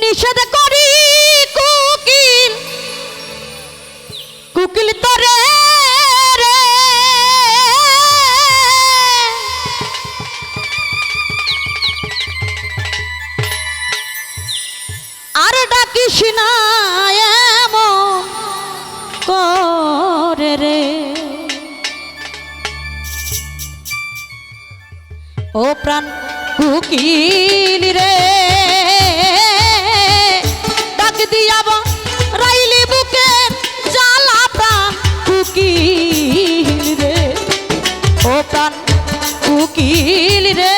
নিষেধ করি কুকিল। কুকিল তরে আর ডাকিস না করে রে। ও প্রাণ কুকিল রে। দিয়াব রাইলি বুকে কুকিল রে। ও কুকিল রে।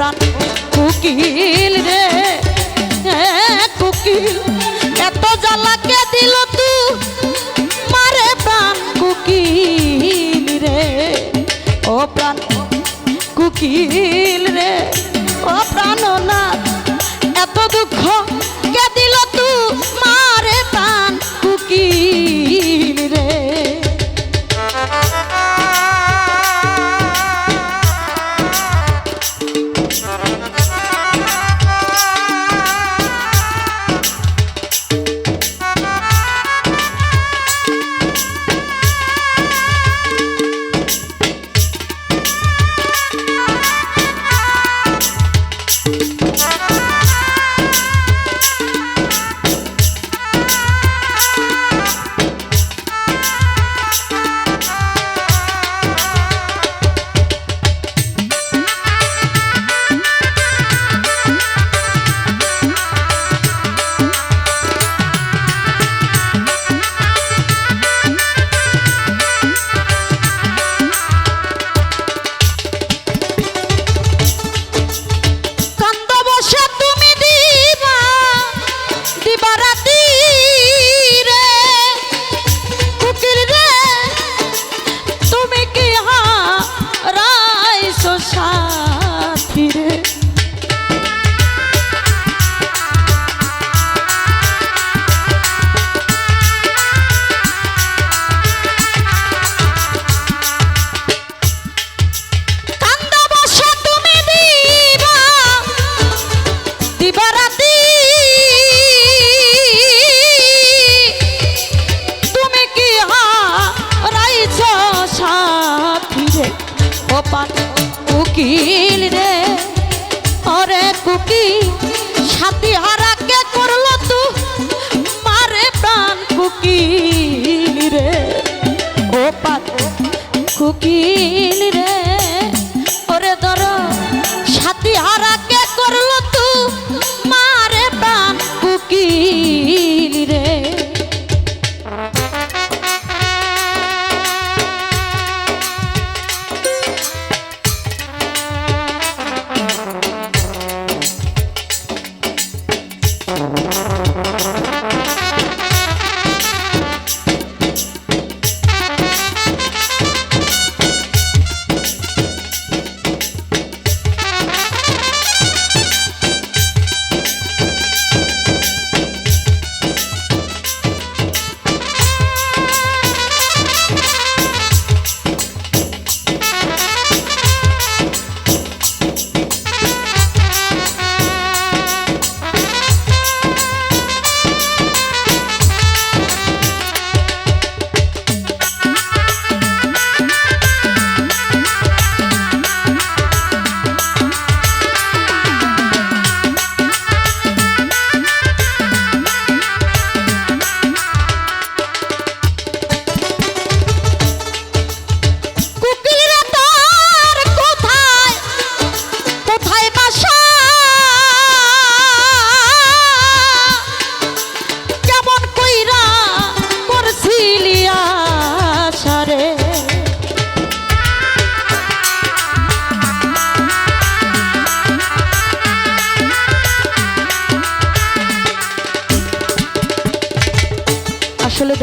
প্রাণ। কুকিল রে কুকিল, এত জ্বালাকে দিল তু, মারে প্রাণ কুকিল রে, ও প্রাণ কুকিল kukilire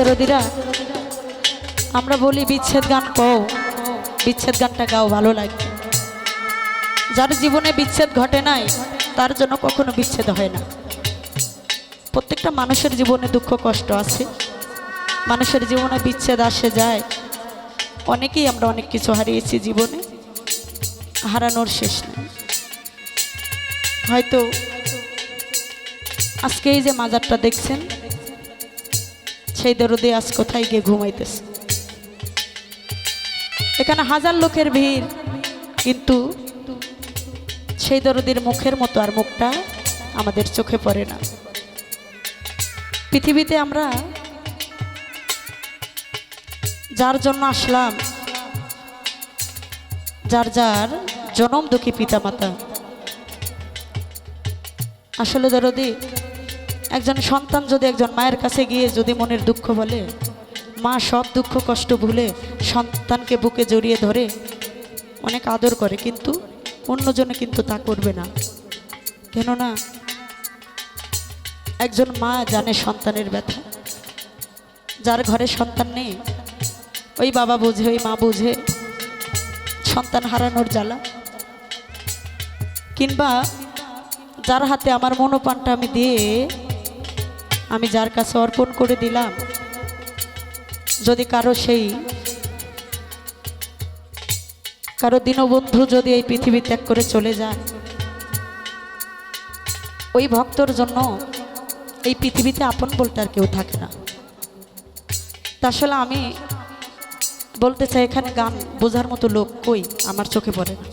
দরদিরা আমরা বলি বিচ্ছেদ গান কও, বিচ্ছেদ গানটা গাও, ভালো লাগে। যার জীবনে বিচ্ছেদ ঘটে নাই, তার জন্য কখনো বিচ্ছেদ হয় না। প্রত্যেকটা মানুষের জীবনে দুঃখ, কষ্ট আছে। মানুষের জীবনে বিচ্ছেদ আসে, যায়। অনেকেই আমরা অনেক কিছু হারিয়েছি জীবনে, হারানোর শেষ নেই। হয়তো আজকে এই যে মাজারটা দেখছেন সেই দরদে আজ কোথায় গিয়ে ঘুমাইতেছে? এখানে হাজার লোকের ভিড়, কিন্তু সেই দরদির মুখের মতো আর মুখটা আমাদের চোখে পড়ে না। পৃথিবীতে আমরা যার জন্য আসলাম, যার যার জনম দুঃখী পিতামাতা, আসলে দরদি একজন সন্তান যদি একজন মায়ের কাছে গিয়ে যদি মনের দুঃখ বলে, মা সব দুঃখ কষ্ট ভুলে সন্তানকে বুকে জড়িয়ে ধরে অনেক আদর করে, কিন্তু অন্যজনে কিন্তু তা করবে না। কেননা একজন মা জানে সন্তানের ব্যথা। যার ঘরে সন্তান নেই, ওই বাবা বুঝে, ওই মা বুঝে সন্তান হারানোর জ্বালা। কিংবা যার হাতে আমার মনোপানটা আমি দিয়ে আমি যার কাছে অর্পণ করে দিলাম, যদি কারও সেই, কারও দীনবন্ধু যদি এই পৃথিবী ত্যাগ করে চলে যায়, ওই ভক্তর জন্য এই পৃথিবীতে আপন বলতে আর কেউ থাকে না। আসলে আমি বলতে চাই, এখানে গান বোঝার মতো লোক কই? আমার চোখে পড়ে না।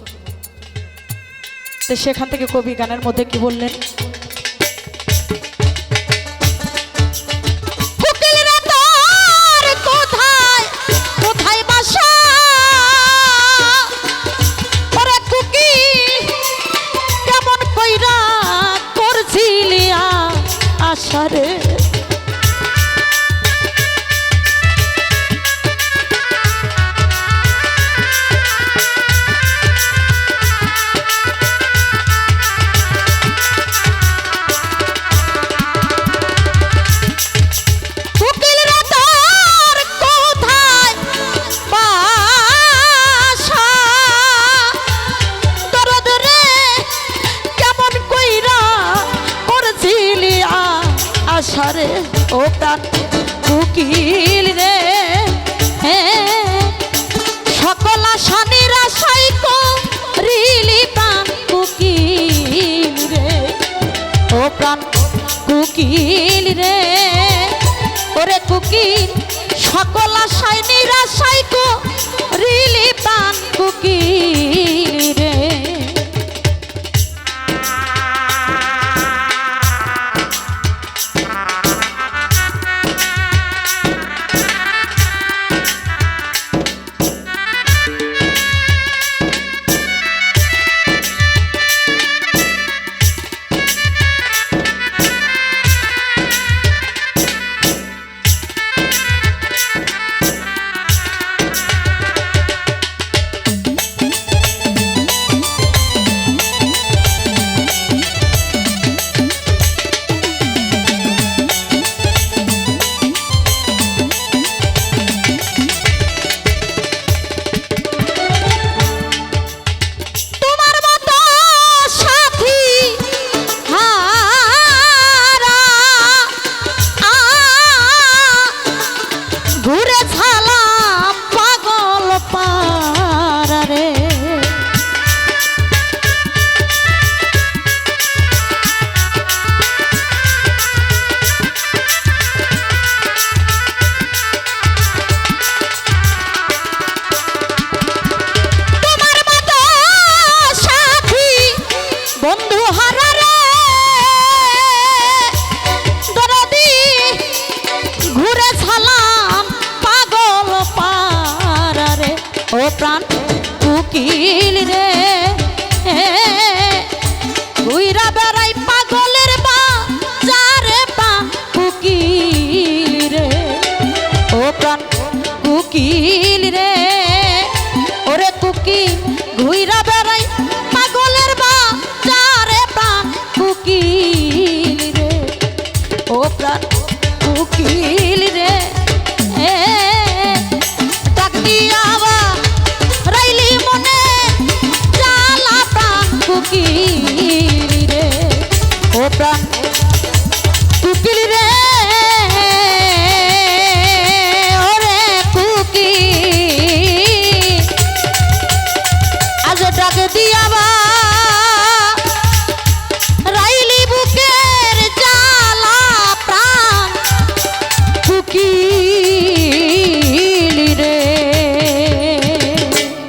তো সেখান থেকে কবি গানের মধ্যে কি বললেন? আশারে ও প্রাণ উকিল রে। সকল আশা নিরাশাই করিলি প্রাণ উকিল রে। ও প্রাণ কুকিল রে। ওরে কুকিল সকল আশায় নিরাশাই রিলি প্রাণ কুকিল প্রাণ উকিল রে। ঘুইরা বেড়াই পাগলের বা, যারে পা উকিল রে। ও প্রাণ কুকিল রে। ওরে কুকিল ঘুইরা বেড়াই পাগলের বা, যারে প্রাণ কুকিল রে। ও প্রাণ কুকিল রে। পাখি রে ও প্রাণ